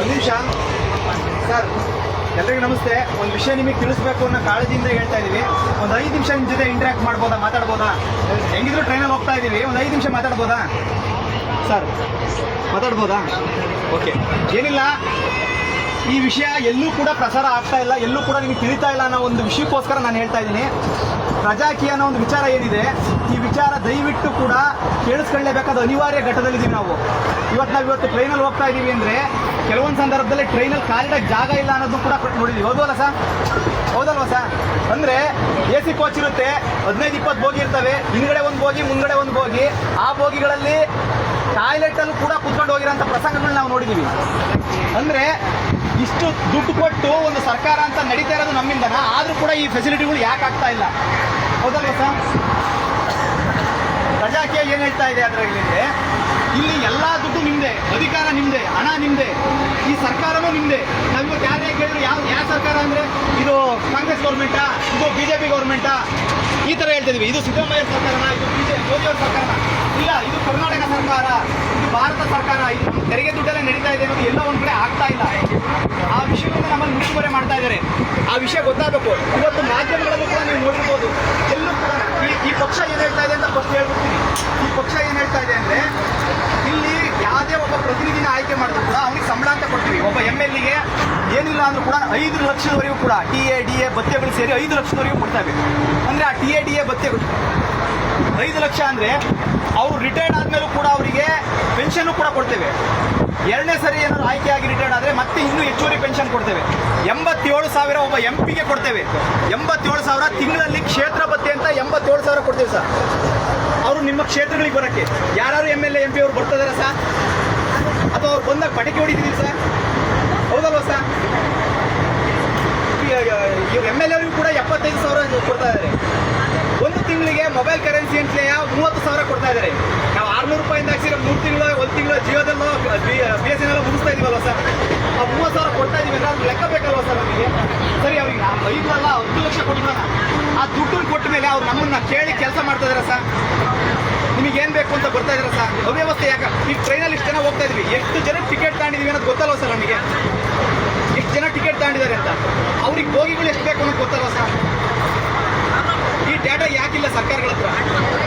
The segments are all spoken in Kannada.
ಒಂದು ಸರ್, ಎಲ್ರಿಗೂ ನಮಸ್ತೆ. ಒಂದು ವಿಷಯ ನಿಮಗೆ ತಿಳಿಸ್ಬೇಕು ಅನ್ನೋ ಕಾಳಜಿಯಿಂದ ಹೇಳ್ತಾ ಇದೀವಿ. ಒಂದು ಐದು ನಿಮಿಷ ನಿಮ್ಮ ಜೊತೆ ಇಂಟ್ರಾಕ್ಟ್ ಮಾಡ್ಬೋದಾ, ಮಾತಾಡ್ಬೋದಾ? ಹೆಂಗಿದ್ರು ಟ್ರೈನಲ್ಲಿ ಹೋಗ್ತಾ ಇದೀವಿ. ಒಂದು ಐದು ನಿಮಿಷ ಮಾತಾಡ್ಬೋದಾ? ಸರ್, ಮಾತಾಡ್ಬೋದಾ? ಓಕೆ ಏನಿಲ್ಲ. ಈ ವಿಷಯ ಎಲ್ಲೂ ಕೂಡ ಪ್ರಸಾರ ಆಗ್ತಾ ಇಲ್ಲ, ಎಲ್ಲೂ ಕೂಡ ನಿಮಗೆ ತಿಳಿತಾ ಇಲ್ಲ ಅನ್ನೋ ಒಂದು ವಿಷಯಕ್ಕೋಸ್ಕರ ನಾನು ಹೇಳ್ತಾ ಇದ್ದೀನಿ. ಪ್ರಜಾಕೀಯ ಅನ್ನೋ ಒಂದು ವಿಚಾರ ಏನಿದೆ, ಈ ವಿಚಾರ ದಯವಿಟ್ಟು ಕೂಡ ಕೇಳಿಸ್ಕೊಳ್ಳೇಬೇಕಾದ ಅನಿವಾರ್ಯ ಘಟ್ಟದಲ್ಲಿದ್ದೀವಿ ನಾವು. ಇವತ್ತು ನಾವು ಇವತ್ತು ಟ್ರೈನಲ್ಲಿ ಹೋಗ್ತಾ ಇದ್ದೀವಿ ಅಂದರೆ, ಕೆಲವೊಂದು ಸಂದರ್ಭದಲ್ಲಿ ಟ್ರೈನಲ್ಲಿ ಕಾಲಿಡಕ್ಕೆ ಜಾಗ ಇಲ್ಲ ಅನ್ನೋದು ಕೂಡ ನೋಡಿದ್ವಿ. ಹೌದಲ್ಲ ಸರ್? ಹೌದಲ್ವಾ ಸರ್? ಅಂದರೆ ಎ ಸಿ ಕೋಚ್ ಇರುತ್ತೆ, ಹದಿನೈದು ಇಪ್ಪತ್ತು ಬೋಗಿ ಇರ್ತವೆ, ಹಿಂದ್ಗಡೆ ಒಂದು ಬೋಗಿ, ಮುಂದ್ಗಡೆ ಒಂದು ಬೋಗಿ, ಆ ಬೋಗಿಗಳಲ್ಲಿ ಟಾಯ್ಲೆಟಲ್ಲೂ ಕೂಡ ಕುತ್ಕೊಂಡು ಹೋಗಿರೋಂಥ ಪ್ರಸಂಗಗಳನ್ನ ನಾವು ನೋಡಿದ್ದೀವಿ ಅಂದರೆ ಇಷ್ಟು ದುಡ್ಡು ಕೊಟ್ಟು ಒಂದು ಸರ್ಕಾರ ಅಂತ ನಡೀತಾ ಇರೋದು ನಮ್ಮಿಂದನ? ಆದರೂ ಕೂಡ ಈ ಫೆಸಿಲಿಟಿಗಳು ಯಾಕೆ ಆಗ್ತಾ ಇಲ್ಲ? ಹೌದಲ್ವಾ ಸರ್? ಪ್ರಜಾಕೀಯ ಏನು ಹೇಳ್ತಾ ಇದೆ ಅದರಲ್ಲಿ? ಇಲ್ಲಿ ಎಲ್ಲ ದುಡ್ಡು ನಿಮ್ಮದೇ ಅಧಿಕಾರ ನಿಮ್ಮದೇ ಹಣ ನಿಮ್ಮದೇ ಈ ಸರ್ಕಾರನೂ ನಿಮ್ಮದೇ ನಾವು ಯಾರೇ ಕೇಳಿದ್ರು, ಯಾವ ಯಾವ ಸರ್ಕಾರ ಅಂದರೆ? ಇದು ಕಾಂಗ್ರೆಸ್ ಗೌರ್ಮೆಂಟಾ ಇದು ಬಿ ಜೆ ಗೌರ್ಮೆಂಟಾ ಈ ಥರ ಹೇಳ್ತಿದ್ವಿ ಇದು ಸಿದ್ದರಾಮಯ್ಯ ಸರ್ಕಾರನ? ಇದು ಬಿ ಜೆ ಸರ್ಕಾರನ? ಇಲ್ಲ, ಇದು ಕರ್ನಾಟಕ ಸರ್ಕಾರ, ಇದು ಭಾರತ ಸರ್ಕಾರ, ಇದು ತೆರಿಗೆ ದುಡ್ಡಲ್ಲೇ ನಡೀತಾ ಇದೆ ಅನ್ನೋದು ಎಲ್ಲ ಒಂದು ಕಡೆ ಆಗ್ತಾ ಇಲ್ಲ. ಆ ವಿಷಯವನ್ನು ನಮ್ಮಲ್ಲಿ ಮುಚ್ಚುಮರೆ ಮಾಡ್ತಾ ಇದ್ದಾರೆ. ಆ ವಿಷಯ ಗೊತ್ತಾಗಬೇಕು. ಇವತ್ತು ಮಾಧ್ಯಮಗಳನ್ನು ಕೂಡ ನೀವು ನೋಡಿರ್ಬೋದು ಎಲ್ಲೂ ಕೂಡ ಈ ಈ ಪಕ್ಷ ಏನು ಹೇಳ್ತಾ ಇದೆ ಅಂತ ಫಸ್ಟ್ ಹೇಳ್ಬಿಡ್ತೀನಿ. ಈ ಪಕ್ಷ ಏನು ಹೇಳ್ತಾ ಇದೆ ಅಂದರೆ, ಇಲ್ಲಿ ಯಾವುದೇ ಒಬ್ಬ ಪ್ರತಿನಿಧಿನ ಆಯ್ಕೆ ಮಾಡಿದ್ರು ಕೂಡ ಅವ್ರಿಗೆ ಸಂಬಳ ಅಂತ ಕೊಡ್ತೀವಿ. ಒಬ್ಬ ಎಂ ಎಲ್ ಎಗೆ ಏನಿಲ್ಲ ಅಂದ್ರೂ ಕೂಡ ಐದು ಲಕ್ಷದವರೆಗೂ ಕೂಡ ಟಿ ಎ, ಡಿ ಎ, ಭತ್ಯೆಗಳು ಸೇರಿ ಐದು ಲಕ್ಷದವರೆಗೂ ಕೊಡ್ತಾ ಕೊಡ್ತೇವೆ ಅಂದರೆ ಆ ಟಿ ಎ, ಡಿ ಎ, ಭತ್ಯೆಗಳು ಐದು ಲಕ್ಷ ಅಂದರೆ ಅವರು ರಿಟೈರ್ಡ್ ಆದಮೇಲೂ ಕೂಡ ಅವರಿಗೆ ಪೆನ್ಷನ್ನು ಕೂಡ ಕೊಡ್ತೇವೆ. ಎರಡನೇ ಸರಿ ಏನಾದ್ರು ಆಯ್ಕೆಯಾಗಿ ರಿಟೈರ್ಡ್ ಆದರೆ ಮತ್ತೆ ಇನ್ನೂ ಹೆಚ್ಚುವರಿ ಪೆನ್ಷನ್ ಕೊಡ್ತೇವೆ. ಎಂಬತ್ತೇಳು ಸಾವಿರ ಒಬ್ಬ ಎಂ ಪಿಗೆ ಕೊಡ್ತೇವೆ. ಎಂಬತ್ತೇಳು ಸಾವಿರ ತಿಂಗಳಲ್ಲಿ ಕ್ಷೇತ್ರ ಬತ್ತೆ ಅಂತ ಎಂಬತ್ತೇಳು ಸಾವಿರ ಕೊಡ್ತೇವೆ ಸರ್. ಅವರು ನಿಮ್ಮ ಕ್ಷೇತ್ರಗಳಿಗೆ ಬರೋಕ್ಕೆ. ಯಾರು M L A M P ಅವ್ರು ಬರ್ತಾ ಸರ್? ಅಥವಾ ಅವ್ರು ಬಂದಾಗ ಪಟಕೆ ಹೊಡಿತಿದ್ದೀವಿ ಸರ್? ಹೌದಲ್ವಾ ಸರ್? ಎಂ ಎಲ್ ಎ ಅವ್ರಿಗೂ ಕೂಡ ಎಪ್ಪತ್ತೈದು ಸಾವಿರ ಕೊಡ್ತಾ ಇದ್ದಾರೆ ತಿಂಗಳಿಗೆ ಮೊಬೈಲ್ ಕರೆನ್ಸಿ ಅಂತಲೇ ಮೂವತ್ತು ಸಾವಿರ ಕೊಡ್ತಾ ಇದ್ದಾರೆ. ನಾವು ಆರ್ನೂರು ರೂಪಾಯಿಂದ ಹಾಕ್ಸಿರೋ ಮೂರು ತಿಂಗಳು, ಒಂದು ತಿಂಗಳು ಜಿಯೋದಲ್ಲೋ ಬಿ ಎಸ್ ಎನ್ ಎಲ್ಲ ಮುಗಿಸ್ತಾ ಇದೀವಲ್ಲ ಸರ್? ಆ ಮೂವತ್ತು ಸಾವಿರ ಕೊಡ್ತಾ ಇದೀವಿ ಅಂದ್ರೆ ಅದು ಲೆಕ್ಕ ಬೇಕಲ್ವ ಸರ್ ನಮಗೆ? ಸರಿ, ಅವ್ರಿಗೆ ಐದು ಅಲ್ಲ ಹತ್ತು ಲಕ್ಷ ಕೊಟ್ಟಿಲ್ಲ ಆ ದುಡ್ಡನ್ನು ಕೊಟ್ಟ ಮೇಲೆ ಅವ್ರು ನಮ್ಮನ್ನ ಕೇಳಿ ಕೆಲಸ ಮಾಡ್ತಾ ಇದಾರೆ ಸರ್. ನಿಮಗೆ ಏನು ಬೇಕು ಅಂತ ಬರ್ತಾ ಇದಾರೆ ಸರ್. ಅವ್ಯವಸ್ಥೆ ಯಾಕೆ? ಈ ಟ್ರೈನಲ್ಲಿ ಇಷ್ಟು ಜನ ಹೋಗ್ತಾ ಇದೀವಿ. ಎಷ್ಟು ಜನ ಟಿಕೆಟ್ ತಗೊಂಡಿದೀವಿ ಅನ್ನೋದು ಗೊತ್ತಲ್ವ ಸರ್ ನಮಗೆ? ಎಷ್ಟು ಜನ ಟಿಕೆಟ್ ತಗೊಂಡಿದ್ದಾರೆ ಅಂತ? ಅವ್ರಿಗೆ ಬೋಗಿಗಳು ಎಷ್ಟು ಬೇಕು ಅನ್ನೋದು ಗೊತ್ತಲ್ವ ಸರ್? ಡೇಟಾ ಯಾಕಿಲ್ಲ ಸರ್ಕಾರಗಳ ಹತ್ರ?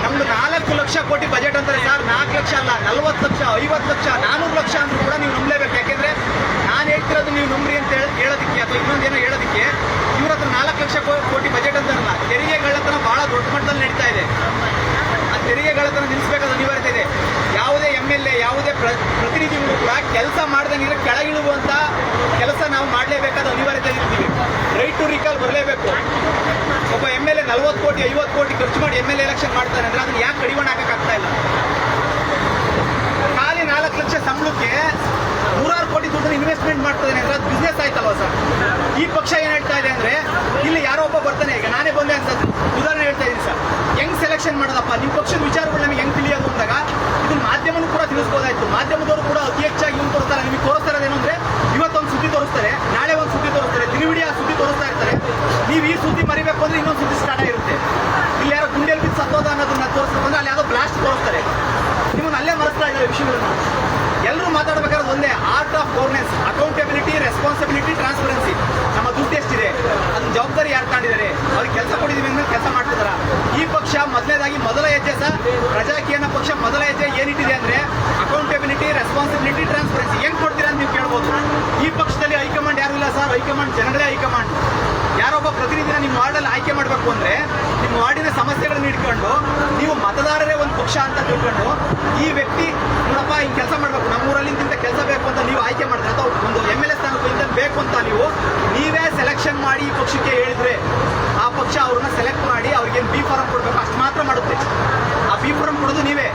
ನಮ್ದು ನಾಲ್ಕು ಲಕ್ಷ ಕೋಟಿ ಬಜೆಟ್ ಅಂತಾರೆ ಸರ್. ನಾಲ್ಕು ಲಕ್ಷ ಅಲ್ಲ, ನಲ್ವತ್ತು ಲಕ್ಷ, ಐವತ್ತು ಲಕ್ಷ, ನಾನೂರು ಲಕ್ಷ ಅಂದ್ರೂ ಕೂಡ ನೀವು ನಂಬಲೇಬೇಕು. ಯಾಕೆಂದ್ರೆ ನಾನು ಹೇಳ್ತಿರೋದು ನೀವು ನಂಬ್ರಿ ಅಂತ ಹೇಳಿ ಹೇಳೋದಕ್ಕೆ ಅಥವಾ ಇನ್ನೊಂದೇನೋ ಹೇಳೋದಕ್ಕೆ ಇವ್ರ ಹತ್ರ ನಾಲ್ಕು ಲಕ್ಷ ಕೋಟಿ ಬಜೆಟ್ ಅಂತಾರಲ್ಲ, ತೆರಿಗೆಗಳ ಹತ್ರ ಬಹಳ ದೊಡ್ಡ ಮಟ್ಟದಲ್ಲಿ ನಡೀತಾ ಇದೆ. ಆ ತೆರಿಗೆಗಳತನ ನಿಲ್ಲಿಸಬೇಕಾದ ಅನಿವಾರ್ಯತೆ ಇದೆ. ಯಾವುದೇ ಎಂ ಎಲ್ ಎ ಯಾವುದೇ ಪ್ರ- ಪ್ರತಿನಿಧಿಗಳು ಕೂಡ ಕೆಲಸ ಮಾಡ್ದಂಗಿದ್ರೆ ಕೆಳಗಿಳುವಂತ ಕೆಲಸ ನಾವು ಮಾಡಲೇಬೇಕಾದ ಅನಿವಾರ್ಯತೆ ಇರ್ತೀವಿ. ರೈಟ್ ಟು ರಿಕಾಲ್ ಬರಲೇಬೇಕು ಒಬ್ಬ ಎಂ ಎಲ್ ಎ ನಲ್ವತ್ತು ಕೋಟಿ, ಐವತ್ತು ಕೋಟಿ ಖರ್ಚು ಮಾಡಿ ಎಂ ಎಲ್ ಎಲೆಕ್ಷನ್ ಮಾಡ್ತಾನೆ ಅಂದ್ರೆ ಅದನ್ನ ಯಾಕೆ ಕಡಿವಾಣ ಹಾಕಕ್ಕಾಗ್ತಾ ಇಲ್ಲ? ಖಾಲಿ ನಾಲ್ಕು ಲಕ್ಷ ಸಂಬಳಕ್ಕೆ ನೂರಾರು ಕೋಟಿ ದುಡ್ಡನ್ನು ಇನ್ವೆಸ್ಟ್ಮೆಂಟ್ ಮಾಡ್ತಾನೆ ಅಂದ್ರೆ ಅದು ಬಿಸ್ನೆಸ್ ಆಯ್ತಲ್ವ ಸರ್? ಈ ಪಕ್ಷ ಏನ್ ಹೇಳ್ತಾ ಇದೆ ಅಂದ್ರೆ ಇಲ್ಲಿ ಯಾರೋ ಒಬ್ಬ ಬರ್ತಾನೆ, ಈಗ ನಾನೇ ಬಂದೆ ಅಂತ ಉದಾಹರಣೆ ಹೇಳ್ತಾ ಇದ್ದೀನಿ ಸರ್. ಹೆಂಗ್ ಸೆಲೆಕ್ಷನ್ ಮಾಡೋದಪ್ಪ. ನಿಮ್ಮ ಪಕ್ಷದ ವಿಚಾರಗಳು ನಮಗೆ ಹೆಂಗ್ ತಿಳಿಯೋದು ಅಂದಾಗ ಇದನ್ನ ಮಾಧ್ಯಮನೂ ಕೂಡ ತಿಳಿಸ್ಬೋದಾಯ್ತು. ಮಾಧ್ಯಮದವರು ಕೂಡ ಅತಿ ಹೆಚ್ಚಾಗಿ ಇವ್ನು ತೋರಿಸ್ತಾರೆ ನಿಮಗೆ ತೋರಿಸ್ತಾರೆ ಏನು ಅಂದ್ರೆ ಇವತ್ತೊಂದು ಸುದ್ದಿ ತೋರಿಸ್ತಾರೆ, ನಾಳೆ ಒಂದು ಸುದ್ದಿ ತೋರಿಸ್ತಾರೆ ದಿನವಿಡೀ ಆ ಸುದ್ದಿ ತೋರಿಸ್ತಾ ಇರ್ತಾರೆ. ನೀವು ಈ ಸುದ್ದಿ ಮರಿಬೇಕು ಅಂದ್ರೆ ಇನ್ನೊಂದು ಸುದ್ದಿ ಸ್ಟಾರ್ಟ್ ಆಗಿರುತ್ತೆ ಇಲ್ಲಿ ಯಾರೋ ಗುಂಡೆಯಲ್ಲಿ ಬಿದ್ದು ಸತ್ತೋದ ಅನ್ನೋದನ್ನ ತೋರಿಸ್ಬೇಕು ಅಂದ್ರೆ ಅಲ್ಲಿ ಯಾವುದೋ ಬ್ಲಾಸ್ಟ್ ತೋರಿಸ್ತಾರೆ ನಿಮ್ಮನ್ನ ಅಲ್ಲೇ ಮರೆಸ್ತಾ ಇದ್ದಾರೆ ವಿಷಯಗಳನ್ನು ಎಲ್ಲರೂ ಮಾತಾಡಬೇಕಾದ್ರೆ ಒಂದೇ art of governance accountability responsibility transparency ನಮ್ಮ ದುಡ್ಡು ಎಷ್ಟಿದೆ? ಅದನ್ನ ಜವಾಬ್ದಾರಿ ಯಾರು ತಗೊಂಡಿದ್ದಾರೆ? ಅವ್ರಿಗೆ ಕೆಲಸ ಕೊಟ್ಟಿದ್ದೀವಿ ಅಂದ್ರೆ ಕೆಲಸ ಮಾಡ್ತಿದಾರ? ಈ ಪಕ್ಷ ಮೊದಲನೇದಾಗಿ ಮೊದಲ ಹೆಜ್ಜೆ ಸಹ ಪ್ರಜಾಕೀಯನ ಪಕ್ಷ ಮೊದಲ ಹೆಜ್ಜೆ ಏನಿಟ್ಟಿದೆ ಅಂದ್ರೆ ಅಕೌಂಟೆಬಿಲಿಟಿ ರೆಸ್ಪಾನ್ಸಿಬಿಲಿಟಿ ಟ್ರಾನ್ಸ್ಪರೆನ್ಸಿ ಹೆಂಗ್ ಕೊಡ್ತೀರಾ ಅಂತ ನೀವು ಕೇಳ್ಬೋದು. ಈ ಪಕ್ಷದಲ್ಲಿ ಹೈಕಮಾಂಡ್ ಯಾರು ಇಲ್ಲ ಸರ್? ಹೈಕಮಾಂಡ್ ಜನಗಳೇ ಹೈಕಮಾಂಡ್. ಯಾರೊಬ್ಬ ಪ್ರತಿನಿಧಿನ ನಿಮ್ಮ ವಾರ್ಡಲ್ಲಿ ಆಯ್ಕೆ ಮಾಡಬೇಕು ಅಂದ್ರೆ ನಿಮ್ಮ ವಾರ್ಡಿನ ಸಮಸ್ಯೆಗಳನ್ನ ಇಟ್ಕೊಂಡು ನೀವು ಮತದಾರರೇ ಒಂದು ಪಕ್ಷ ಅಂತ ತಿಳ್ಕೊಂಡು ಈ ವ್ಯಕ್ತಿ, ನೋಡಪ್ಪ, ಹಿಂಗೆ ಕೆಲಸ ಮಾಡಬೇಕು ನಮ್ಮೂರಲ್ಲಿ ಇಂತಿಂತ ಕೆಲಸ ಬೇಕು ಅಂತ ನೀವು ಆಯ್ಕೆ ಮಾಡಿದ್ರೆ ಅಥವಾ ಒಂದು ಎಂ ಎಲ್ ಎ ಸ್ಥಾನಕ್ಕೆ ಬೇಕು ಅಂತ ನೀವು ನೀವೇ ಸೆಲೆಕ್ಷನ್ ಮಾಡಿ ಈ ಪಕ್ಷಕ್ಕೆ ಹೇಳಿದ್ರೆ ಆ ಪಕ್ಷ ಅವ್ರನ್ನ ಸೆಲೆಕ್ಟ್ ಮಾಡಿ ಅವ್ರಿಗೇನು ಬಿ ಫಾರಂ ಕೊಡಬೇಕು ಅಷ್ಟು ಮಾತ್ರ ಮಾಡುತ್ತೆ ಆ ಬಿ ಫಾರಂ ಕೊಡೋದು ನೀವೇ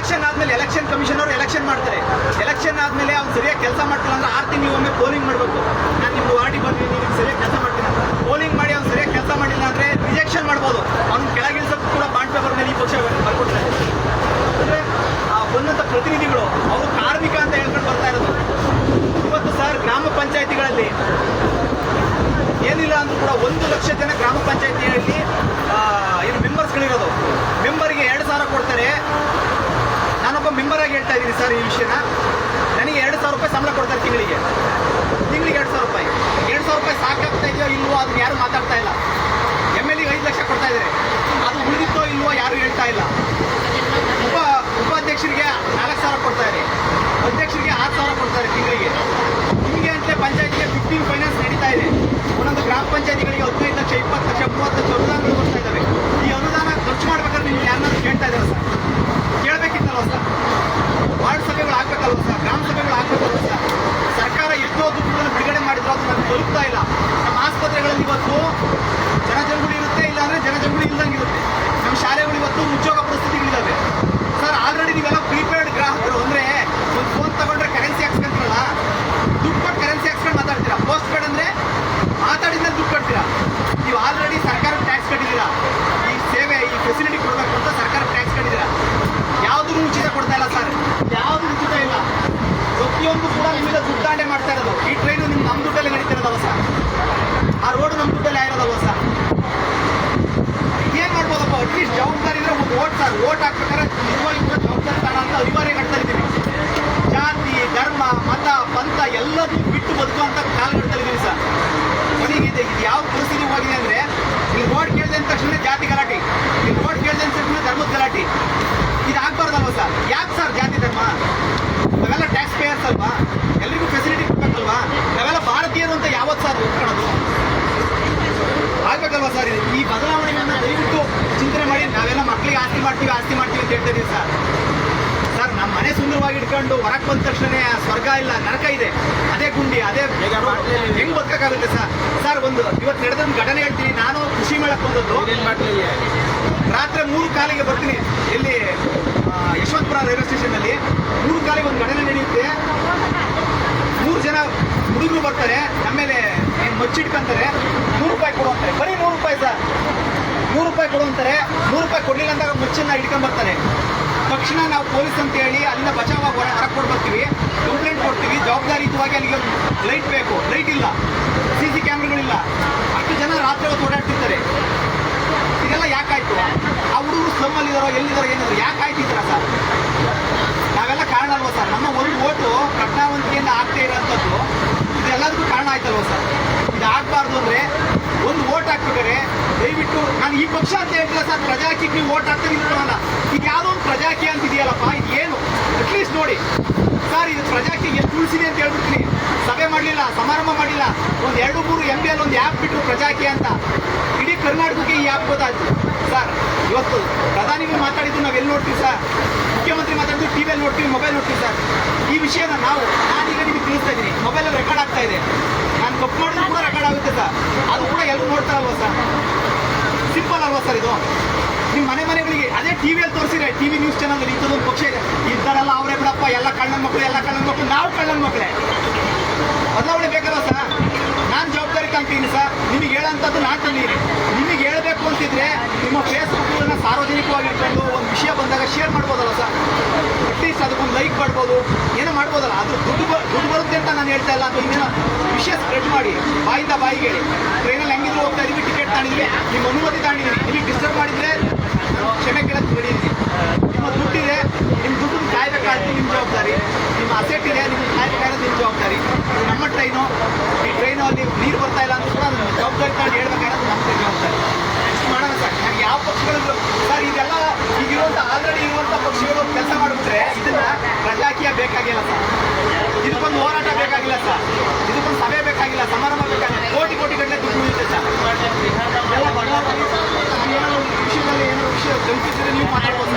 ಸೆಲೆಕ್ಷನ್ ಆದ್ಮೇಲೆ ಎಲೆಕ್ಷನ್ ಕಮಿಷನ್ ಅವರು ಎಲೆಕ್ಷನ್ ಮಾಡ್ತಾರೆ. ಎಲೆಕ್ಷನ್ ಆದ್ಮೇಲೆ ಅವ್ನು ಸರಿಯಾಗಿ ಕೆಲಸ ಮಾಡ್ತಿಲ್ಲ ಅಂದ್ರೆ ಆರು ತಿಂಗಳಿಗೊಮ್ಮೆ ಪೋಲಿಂಗ್ ಮಾಡಬೇಕು. ನಾನು ನಿಮ್ಗೆ ವಾರ್ಡಿಗೆ ಬಂದಿದ್ದೀನಿ ನೀವು ಸರಿಯಾಗಿ ಕೆಲಸ ಮಾಡ್ತೀನಿ ಪೋಲಿಂಗ್ ಮಾಡಿ ಅವ್ನು ಸರಿಯಾಗಿ ಕೆಲಸ ಕ್ಲಿಯರಾಗಿ ಹೇಳ್ತಾ ಇದ್ದೀನಿ ಸರ್ ಈ ವಿಷಯನ. ನನಗೆ ಎರಡು ಸಾವಿರ ರೂಪಾಯಿ ಸಂಬಳ ಕೊಡ್ತಾರೆ ತಿಂಗಳಿಗೆ. ತಿಂಗಳಿಗೆ ಎರಡು ಸಾವಿರ ರೂಪಾಯಿ. ಎರಡು ಸಾವಿರ ರೂಪಾಯಿ ಸಾಕಾಗ್ತಾ ಇದೆಯೋ ಇಲ್ವೋ ಅದನ್ನ ಯಾರು ಮಾತಾಡ್ತಾ ಇಲ್ಲ. ಎಂ ಎಲ್ ಐದು ಲಕ್ಷ ಕೊಡ್ತಾ ಇದ್ದಾರೆ. ಅದು ಉಳಿದಿತ್ತೋ ಇಲ್ವೋ ಯಾರು ಹೇಳ್ತಾ ಇಲ್ಲ. ಉಪ ಉಪಾಧ್ಯಕ್ಷರಿಗೆ ನಾಲ್ಕು ಸಾವಿರ ತಲುಪ್ತಾ ಇಲ್ಲ. ನಮ್ಮ ಆಸ್ಪತ್ರೆಗಳಲ್ಲಿ ಇವತ್ತು ಜನಜಂಗುಳಿ ಇರುತ್ತೆ ಇಲ್ಲ ಅಂದ್ರೆ ಜನಜಂಗುಳಿ ಇಲ್ಲದಂಗೆ ಇರುತ್ತೆ. ನಮ್ಮ ಶಾಲೆಗಳು ಇವತ್ತು ಉದ್ಯೋಗ ಪರಿಸ್ಥಿತಿಗಳಿದ್ದಾವೆ ಸರ್ ಆಲ್ರೆಡಿ ನೀವೆಲ್ಲ ಪ್ರೀಪೇಯ್ಡ್ ಗ್ರಾಹಕರು. ಅಂದ್ರೆ ಒಂದು ಫೋನ್ ತಗೊಂಡ್ರೆ ಕರೆನ್ಸಿ ಹಾಕ್ಸ್ಕೊಂತೀರಲ್ಲ? ದುಡ್ಡು ಕೊಟ್ಟು ಕರೆನ್ಸಿ ಹಾಕ್ಸ್ಕೊಂಡು ಮಾತಾಡ್ತೀರಾ? ಪೋಸ್ಟ್ ಪೇಡ್ ಅಂದ್ರೆ ಮಾತಾಡಿದ್ರೆ ದುಡ್ಡು ಕೊಡ್ತೀರಾ? ನೀವು ಆಲ್ರೆಡಿ ಸರ್ಕಾರ ಟ್ಯಾಕ್ಸ್ ಕಟ್ಟಿದ್ದೀರಾ? ಈ ಸೇವೆ, ಈ ಫೆಸಿಲಿಟಿ ಕೊಡಬೇಕು ಅಂತ ಸರ್ಕಾರ ಟ್ಯಾಕ್ಸ್ ಕಟ್ಟಿದ್ದೀರಾ? ಯಾವ್ದು ಉಚಿತ ಕೊಡ್ತಾ ಇಲ್ಲ ಸರ್? ಯಾವುದು ಉಚಿತ ಇಲ್ಲ? ಪ್ರತಿಯೊಂದು ಕೂಡ ನಿಮ್ಮಿಂದ ದುಡ್ಡಾಂಡೆ ಮಾಡ್ತಾ ಇರೋದು ಈ ಟ್ರೈನು ನಿಮ್ ನಮ್ಮ ದುಡ್ಡಲ್ಲಿ ನಡೀತಾ ಇರೋದಲ್ಲ ಸರ್ ಆ ರೋಡ್ ನಮ್ಮ ದುಡ್ಡಲ್ಲಿ ಆಗಿರೋದಲ್ವ ಸರ್ ಏನ್ ಮಾಡ್ಬೋದಪ್ಪ? ಅಟ್ಲೀಸ್ಟ್ ಜವಾಬ್ದಾರಿ ಇದ್ರೆ ಒಂದು ಓಟ್ ಸರ್ ಓಟ್ ಹಾಕ್ಬೇಕಾದ್ರೆ ನಿಜವಾಗಿ ಕೂಡ ಜವಾಬ್ದಾರಿ ತಾಣ ಅಂತ ಅನಿವಾರ್ಯ ಕಟ್ತಾ ಇದ್ದೀವಿ. ಜಾತಿ, ಧರ್ಮ, ಮತ, ಪಂಥ ಎಲ್ಲದೂ ಬಿಟ್ಟು ಬದುಕುವಂತ ಕಾಲ ಕಟ್ತಾ ಇದ್ದೀವಿ ಸರ್. ಕೊನೆಗೆ ಇದು ಯಾವ ಪರಿಸ್ಥಿತಿ ಹೋಗಿದೆ ಅಂದ್ರೆ ಇಲ್ಲಿ ರೋಡ್ ಕೇಳಿದ ತಕ್ಷಣ ಜಾತಿ ಗಲಾಟೆ. ಇಲ್ಲಿ ರೋಡ್ ಕೇಳಿದ ತಕ್ಷಣ ಧರ್ಮದ ಗಲಾಟೆ. ಇದು ಆಗ್ಬಾರ್ದಲ್ವ ಸರ್? ಯಾಕೆ ಸರ್ ಜಾತಿ ಧರ್ಮ? ನಾವೆಲ್ಲ ಟ್ಯಾಕ್ಸ್ ಪೇಯರ್ಸ್ ಅಲ್ವಾ ಎಲ್ರಿಗೂ ಫೆಸಿಲಿಟಿ ಕೊಡ್ಬೇಕಲ್ವಾ ನಾವೆಲ್ಲ ಭಾರತೀಯರು ಅಂತ ಯಾವತ್ತು ಸರ್ ಒಪ್ಕೊಳ್ಳೋದು ಆಗ್ಬೇಕಲ್ವಾ ಸರ್ ಇದು ಈ ಬದಲಾವಣೆಗಳನ್ನ ದಯವಿಟ್ಟು ಚಿಂತನೆ ಮಾಡಿ ನಾವೆಲ್ಲ ಮಕ್ಕಳಿಗೆ ಆಸ್ತಿ ಮಾಡ್ತೀವಿ ಆಸ್ತಿ ಮಾಡ್ತೀವಿ ಅಂತ ಹೇಳ್ತಾ ಸರ್. ಸರ್ ನಮ್ಮ ಮನೆ ಸುಂದರವಾಗಿ ಇಟ್ಕೊಂಡು ಹೊರಗೆ ಬಂದ ತಕ್ಷಣ ಸ್ವರ್ಗ ಇಲ್ಲ ನರಕ ಇದೆ. ಅದೇ ಗುಂಡಿ ಅದೇ ಹೆಂಗ್ ಬದುಕಾಗುತ್ತೆ ಸರ್? ಸರ್ ಒಂದು ಇವತ್ತು ನಡೆದೊಂದು ಘಟನೆ ಹೇಳ್ತೀನಿ. ನಾನು ಖುಷಿ ಮೇಳಕ್ಕೆ ಬಂದದ್ದು ರಾತ್ರಿ ಮೂರು ಕಾಲಿಗೆ ಬರ್ತೀನಿ. ಇಲ್ಲಿ ಯಶವಂತಪುರ ರೈಲ್ವೆ ಸ್ಟೇಷನ್ ಅಲ್ಲಿ ಮೂರು ಕಾಲಿಗೆ ಒಂದು ಘಟನೆ ನಡೆಯುತ್ತೆ. ಮೂರು ಜನ ಹುಡುಗರು ಬರ್ತಾರೆ. ಆಮೇಲೆ ಮಚ್ಚಿಟ್ಕೊಂತಾರೆ. ರೂಪಾಯಿ ಕೊಡು ಅಂತಾರೆ. ಬರೀ ನೂರು ರೂಪಾಯಿ ಸರ್. ನೂರು ರೂಪಾಯಿ ಕೊಡು ಅಂತಾರೆ. ನೂರು ರೂಪಾಯಿ ಕೊಡಲಿಲ್ಲ ಅಂದಾಗ ಮುಚ್ಚನ್ನ ಹಿಡ್ಕೊಂಡ್ ಬರ್ತಾರೆ ತಕ್ಷಣ ನಾವು ಪೊಲೀಸ್ ಅಂತ ಹೇಳಿ ಅಲ್ಲಿಂದ ಬಚಾವಾಗಿ ಹೊರ ಹೊರಗೆ ಕೊಟ್ಟು ಬರ್ತೀವಿ. ಕಂಪ್ಲೇಂಟ್ ಕೊಡ್ತೀವಿ. ಜವಾಬ್ದಾರಿಯುತವಾಗಿ ಅಲ್ಲಿಗೆ ಲೈಟ್ ಬೇಕು. ಲೈಟ್ ಇಲ್ಲ. ಸಿ ಸಿ ಕ್ಯಾಮ್ರಾಗಳಿಲ್ಲ. ಅಷ್ಟು ಜನ ರಾತ್ರಿ ಹೊತ್ತು ಓಡಾಡ್ತಿರ್ತಾರೆ. ಇದೆಲ್ಲ ಯಾಕಾಯ್ತು? ಆ ಹುಡುಗರು ಸ್ಲಮ್ಮಲ್ಲಿ ಎಲ್ಲಿದ್ದಾರೋ ಏನಿದ್ರು ಯಾಕೆ ಸರ್? ನಾವೆಲ್ಲ ಕಾರಣ ಅಲ್ವಾ ಸರ್? ನಮ್ಮ ಒಂದು ಓಟು ಪ್ರಜ್ಞಾವಂತಿಕೆಯಿಂದ ಆಗ್ತಾ ಇರೋಂಥದ್ದು ಇದೆಲ್ಲದಕ್ಕೂ ಕಾರಣ ಆಯ್ತಲ್ವಾ ಸರ್? ಇದು ಆಗಬಾರ್ದು ಅಂದ್ರೆ ಒಂದು ಓಟ್ ಹಾಕ್ತಿದ್ದಾರೆ ದಯವಿಟ್ಟು ನಾನು ಈ ಪಕ್ಷ ಅಂತ ಹೇಳ್ತಿಲ್ಲ ಸರ್ ಪ್ರಜಾಕಿಗೆ ನೀವು ಓಟ್ ಹಾಕ್ತಾರೆ ಅಲ್ಲ ಈಗ ಯಾವುದೋ ಒಂದು ಪ್ರಜಾಕಿ ಅಂತಿದೆಯಲ್ಲಪ್ಪ, ಇದು ಏನು? ಅಟ್ಲೀಸ್ಟ್ ನೋಡಿ. ಸರ್ ಇದು ಪ್ರಜಾಕಿ ಎಷ್ಟು ಉಳಿಸಿದೆ ಅಂತ ಹೇಳ್ಬಿಡ್ತೀನಿ. ಸಭೆ ಮಾಡಲಿಲ್ಲ, ಸಮಾರಂಭ ಮಾಡಿಲ್ಲ ಒಂದು ಎರಡು ಮೂರು ಎಂ ಅಲ್ಲಿ ಒಂದು ಆ್ಯಪ್ ಬಿಟ್ಟರು ಪ್ರಜಾಕಿ ಅಂತ. ಇಡೀ ಕರ್ನಾಟಕಕ್ಕೆ ಈ ಆ್ಯಪ್ ಗೊತ್ತಾಯ್ತು. ಸರ್ ಇವತ್ತು ಪ್ರಧಾನಿಗಳು ಮಾತಾಡಿದ್ದು ನಾವು ಎಲ್ಲಿ ನೋಡ್ತೀವಿ ಸರ್ ಮುಖ್ಯಮಂತ್ರಿ ಮಾತಾಡಿದ್ದು ಟಿವಿಯಲ್ಲಿ ನೋಡ್ತೀವಿ ಮೊಬೈಲ್ ನೋಡ್ತೀವಿ ಸರ್ ಈ ವಿಷಯನ ನಾವು ನಾನೀಗ ನಿಮಗೆ ತಿಳಿಸ್ತಾ ಇದ್ದೀನಿ. ಮೊಬೈಲಲ್ಲಿ ರೆಕಾರ್ಡ್ ಆಗ್ತಾ ಇದೆ. ತಪ್ಪು ಕೂಡ ರೆಕಾರ್ಡ್ ಆಗುತ್ತೆ ಸರ್ ಅದು ಕೂಡ ಎಲ್ಲರೂ ನೋಡ್ತಾರಲ್ವ ಸರ್ ಸಿಂಪಲ್ ಅಲ್ವಾ ಸರ್ ಇದು? ನಿಮ್ಮ ಮನೆ ಮನೆಗಳಿಗೆ ಅದೇ ಟಿವಿಯಲ್ಲಿ ತೋರಿಸಿದ್ರೆ ಟಿವಿ ನ್ಯೂಸ್ ಚಾನಲ್ ಇಂಥದ್ದೊಂದು ಪಕ್ಷ ಇದೆ. ಇದ್ದಾರಲ್ಲ ಅವರೇ ಬಿಡಪ್ಪ, ಎಲ್ಲ ಕಣ್ಣನ ಮಕ್ಕಳು ಎಲ್ಲ ಕಣ್ಣನ ಮಕ್ಕಳು ನಾವು ಕಣ್ಣನ ಮಕ್ಕಳೇ ಬದಲಾವಣೆ ಬೇಕಲ್ಲ ಸರ್ ನಾನು ಜವಾಬ್ದಾರಿ ಕಾಣ್ತೀನಿ ಸರ್ ನಿಮಗೆ ಹೇಳೋಂಥದ್ದು ನಾನು ತಂದೀನಿ ನಿಮಗೆ ಹೇಳಬೇಕು ಅಂತಿದ್ರೆ ನಿಮ್ಮ ಫೇಸ್ಬುಕ್ಗಳನ್ನ ಸಾರ್ವಜನಿಕವಾಗಿ ಒಂದು ವಿಷಯ ಬಂದಾಗ ಶೇರ್ ಮಾಡ್ಬೋದಲ್ಲ ಸರ್ ಅಟ್ಲೀಸ್ಟ್ ಅದಕ್ಕೊಂದು ಲೈಕ್ ಮಾಡ್ಬೋದು. ಏನೋ ಮಾಡ್ಬೋದಲ್ಲ, ಅದು ದುಡ್ಡು ದುಡ್ಡು ಬರುತ್ತೆ ಅಂತ ನಾನು ಹೇಳ್ತಾ ಇಲ್ಲ. ಅಥವಾ ಇನ್ನೇನೋ ವಿಷಯ ಸ್ಪ್ರೆಡ್ ಮಾಡಿ, ಬಾಯಿಂದ ಬಾಯಿಗೆ ಹೇಳಿ. ಟ್ರೈನಲ್ಲಿ ಹೆಂಗಿದ್ರು ಹೋಗ್ತಾ ಇದೀವಿ ಟಿಕೆಟ್ ತಾಂಡಿದ್ವಿ ನಿಮ್ಮ ಅನುಮತಿ ತಗೊಂಡಿದ್ದೀನಿ ನಿಮಗೆ ಡಿಸ್ಟರ್ಬ್ ಮಾಡಿದ್ರೆ ಕ್ಷಮೆ ಕೇಳಕ್ಕೆ ಇದ್ದೀನಿ ನಿಮ್ಮ ದುಡ್ಡಿದೆ ನಿಮ್ಮ ದುಡ್ಡು ಕಾಯ್ಬೇಕಾದ್ರೆ ನಿಮ್ಮ ಜವಾಬ್ದಾರಿ. ನಿಮ್ಮ ಅಸೆಟ್ ಇದೆ, ನಿಮ್ಮ ಕಾಯ್ಬೇಕಾದ್ರೆ ನಿಮ್ಮ ಜವಾಬ್ದಾರಿ. ನಮ್ಮ ಟ್ರೈನು ಈ ಟ್ರೈನು ಅಲ್ಲಿ ನೀರು ಬರ್ತಾ ಇಲ್ಲ ಅಂತ ಕೂಡ ಜವಾಬ್ದಾರಿ ತಾಂಡಿ ಹೇಳ್ಬೇಕಾದ್ರೆ ನಮ್ಮ ಜವಾಬ್ದಾರಿ. ಮಾಡೋಣ ಸರ್ ನನಗೆ ಯಾವ ಪಕ್ಷಗಳು ಸರ್, ಇದೆಲ್ಲ ಬೇಕಾಗಿಲ್ಲ ಸರ್. ಇದಕ್ಕೊಂದು ಸಭೆ ಬೇಕಾಗಿಲ್ಲ, ಸಮಾರಂಭ ಬೇಕಾಗಿಲ್ಲ. ಕೋಟಿ ಕೋಟಿ ಗಂಟೆ ದುಡ್ಡು ಉಳಿಯುತ್ತೆ ಸರ್. ಎಲ್ಲ ಭಗವಂತನಿಗೆ ವಿಷಯದಲ್ಲಿ ಏನಾದ್ರು ವಿಷಯ ಕಲ್ಪಿಸಿದ್ರೆ ನೀವು ಮಾತಾಡ್ಬೋದು